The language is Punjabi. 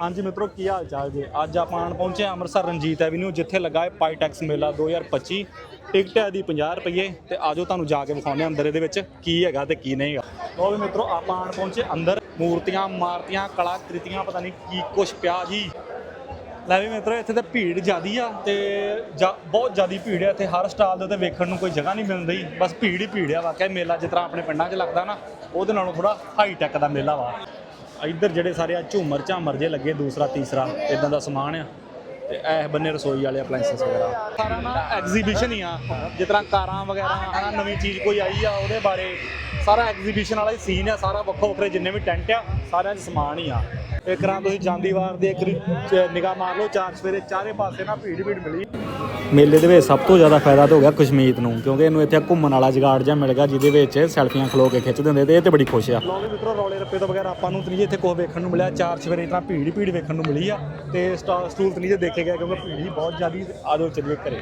ਹਾਂਜੀ ਮਿੱਤਰੋ, ਕੀ ਹਾਲ ਚਾਲ ਜੀ? ਅੱਜ ਆਪਾਂ ਆਣ ਪਹੁੰਚੇ ਹਾਂ ਅੰਮ੍ਰਿਤਸਰ ਰਣਜੀਤ ਐਵੀਨਿਊ ਜਿੱਥੇ ਲੱਗਾ ਹੈ ਪਾਈਟੈਕਸ ਮੇਲਾ 2025 ਟਿਕਟ ਹੈ ਦੀ 50 ਰੁਪਏ ਤੇ ਆਜੋ ਤੁਹਾਨੂੰ ਜਾ ਕੇ ਵਿਖਾਉਂਦੇ ਹਾਂ ਅੰਦਰ ਇਹਦੇ ਵਿੱਚ ਕੀ ਹੈਗਾ ਤੇ ਕੀ ਨਹੀਂ ਹੈਗਾ। ਲੋ ਵੀ ਮਿੱਤਰੋ, ਆਪਾਂ ਆਣ ਪਹੁੰਚੇ ਅੰਦਰ। ਮੂਰਤੀਆਂ ਮਾਰਤੀਆਂ ਕਲਾਕ੍ਰਿਤੀਆਂ, ਪਤਾ ਨਹੀਂ ਕੀ ਕੁਛ ਪਿਆ ਜੀ ਲੈ ਵੀ ਮਿੱਤਰੋ, ਇੱਥੇ ਤੇ ਭੀੜ ਜ਼ਿਆਦੀ ਆ ਤੇ ਜਾ- ਬਹੁਤ ਜ਼ਿਆਦੀ ਭੀੜ ਆ ਇੱਥੇ। ਹਰ ਸਟਾਲ ਦੇ ਉੱਤੇ ਵੇਖਣ ਨੂੰ ਕੋਈ ਜਗ੍ਹਾ ਨਹੀਂ ਮਿਲਦੀ ਬਸ ਭੀੜ ਹੀ ਭੀੜ ਆ, ਵਾਕਿਆ ਮੇਲਾ ਜਿਸ ਤਰ੍ਹਾਂ ਆਪਣੇ ਪਿੰਡਾਂ 'ਚ ਲੱਗਦਾ ਨਾ, ਉਹਦੇ ਨਾਲੋਂ ਥੋੜਾ ਹਾਈ ਟੈਕ ਦਾ ਮੇਲਾ ਵਾ। ਇੱਧਰ ਜਿਹੜੇ ਸਾਰੇ ਆ ਝੂਮਰ ਝਾਮਰ ਜੇ ਲੱਗੇ, ਦੂਸਰਾ, ਤੀਸਰਾ ਇਦਾਂ ਦਾ ਸਮਾਨ ਆ। ਤੇ ਇਹ ਬੰਨੇ ਰਸੋਈ ਵਾਲੇ ਅਪਲਾਈਐਂਸਸ ਵਗੈਰਾ। ਸਾਰਾ ਨਾ ਐਗਜ਼ੀਬਿਸ਼ਨ ਹੀ ਆ। ਜਿਸ ਤਰ੍ਹਾਂ ਕਾਰਾਂ ਵਗੈਰਾ ਹਨਾ ਨਵੀਂ ਚੀਜ਼ ਕੋਈ ਆਈ ਆ, ਉਹਦੇ ਬਾਰੇ ਸਾਰਾ ਐਗਜ਼ੀਬਿਸ਼ਨ ਵਾਲਾ ਹੀ ਸੀਨ ਆ, ਸਾਰਾ ਵੱਖੋ ਵੱਖਰੇ ਜਿੰਨੇ ਵੀ ਟੈਂਟ ਆ, ਸਾਰਿਆਂ 'ਚ ਸਮਾਨ ਹੀ ਆ। ਇੱਕ ਰਾਂ ਤੁਸੀਂ ਜਾਂਦੀ ਵਾਰ ਦੇ ਇੱਕ ਨਿਗਾਹ ਮਾਰ ਲਓ ਚਾਰ ਸਵੇਰੇ ਚਾਰੇ ਪਾਸੇ ਨਾ ਭੀੜ ਭੀੜ ਮਿਲੀ। ਮੇਲੇ ਦੇ ਵਿੱਚ ਸਭ ਤੋਂ ਜ਼ਿਆਦਾ ਫਾਇਦਾ ਤਾਂ ਹੋ ਗਿਆ ਕਸ਼ਮੀਰ ਨੂੰ ਕਿਉਂਕਿ ਇਹਨੂੰ ਇੱਥੇ ਘੁੰਮਣ ਵਾਲਾ ਜਗਾੜ ਜਾਂ ਮਿਲ ਗਿਆ ਜਿਹਦੇ ਵਿੱਚ ਸੈਲਫੀਆਂ ਖਲੋ ਕੇ ਖਿੱਚਦੇ ਹੁੰਦੇ ਤੇ ਇਹ ਤੇ ਬੜੀ ਖੁਸ਼ ਆ। ਲੋਗੇ ਮਿੱਤਰੋ ਰੌਲੇ ਰੱਪੇ ਤੋਂ ਬਗੈਰ ਆਪਾਂ ਨੂੰ ਤਾਂ ਨਹੀਂ ਇੱਥੇ ਕੋਈ ਵੇਖਣ ਨੂੰ ਮਿਲਿਆ ਚਾਰ ਸਵੇਰੇ ਇਤਨਾ ਭੀੜ ਭੀੜ ਵੇਖਣ ਨੂੰ ਮਿਲੀ ਆ ਤੇ ਸਟਾ- ਸਟੂਲ ਤਾਂ ਨਹੀਂ ਜੇ ਦੇਖੇ ਗਏ ਕਿਉਂਕਿ ਭੀੜ ਹੀ ਬਹੁਤ ਜ਼ਿਆਦੀ ਆਜੋ ਚੱਲੀਏ ਘਰੇ।